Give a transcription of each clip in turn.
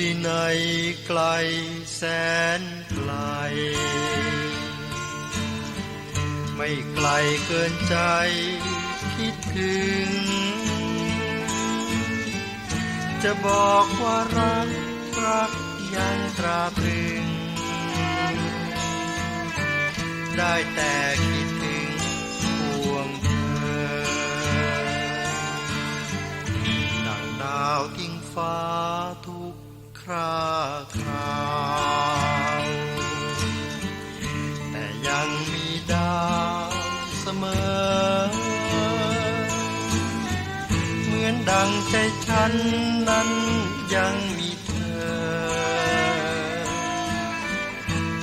ที่ไหนไกลแสนไกล ไม่ไกลเกินใจคิดถึง จะบอกว่ารักรักยังตราตรึง ได้แต่คิดถึงห่วงเธอดังดาวทิ้งฟ้า ราคราวแต่ยังมีดาวเสมอ เหมือนดังใจฉันนั้นยังมีเธอ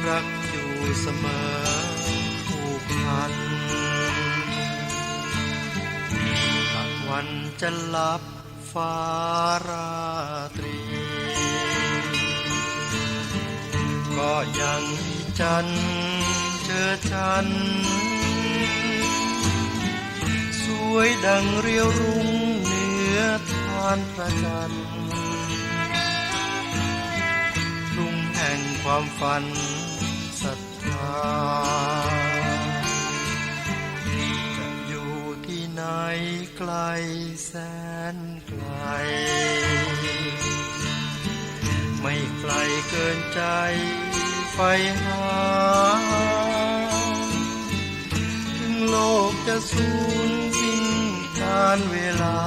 รักอยู่เสมอผูกพันหากวันจะลับฟ้าราตรี ก็ยังจันเจอฉัน สวยดังเรียวรุ่งเหนือทานพระจันทร์รุ่งแห่งความฝันศรัทธาจะอยู่ที่ไหนไกลแสนไกลไม่ไกลเกินใจ ไฟหา ถึงโลกจะสูญสิ้นการเวลา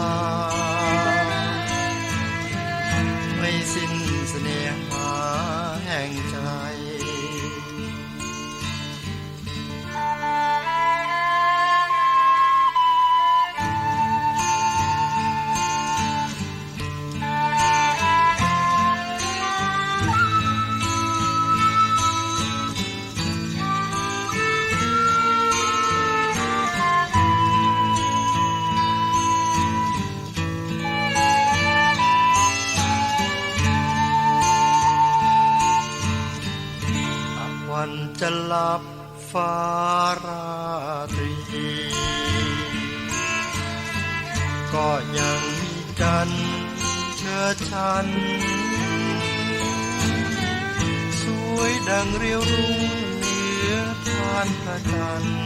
วันจะหลับฟ้าราตรี ก็ยังมีจันเชิดชัน สวยดังเรียวรุ่งเหนือทานพระจันทร์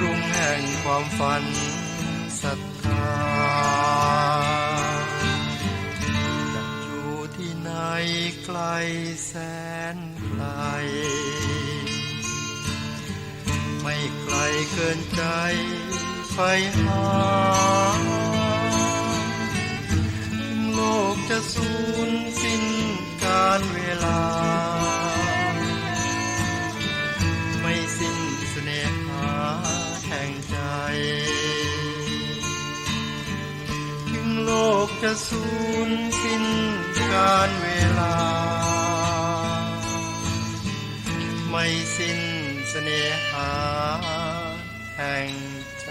รุ่งแห่งความฝันศรัทธา ไกลแสนไกล ไม่ไกลเกินใจไฟหางโลกจะสูญสิ้นการเวลา จะสูญสิ้นการเวลา ไม่สิ้นเสน่หาแห่งใจ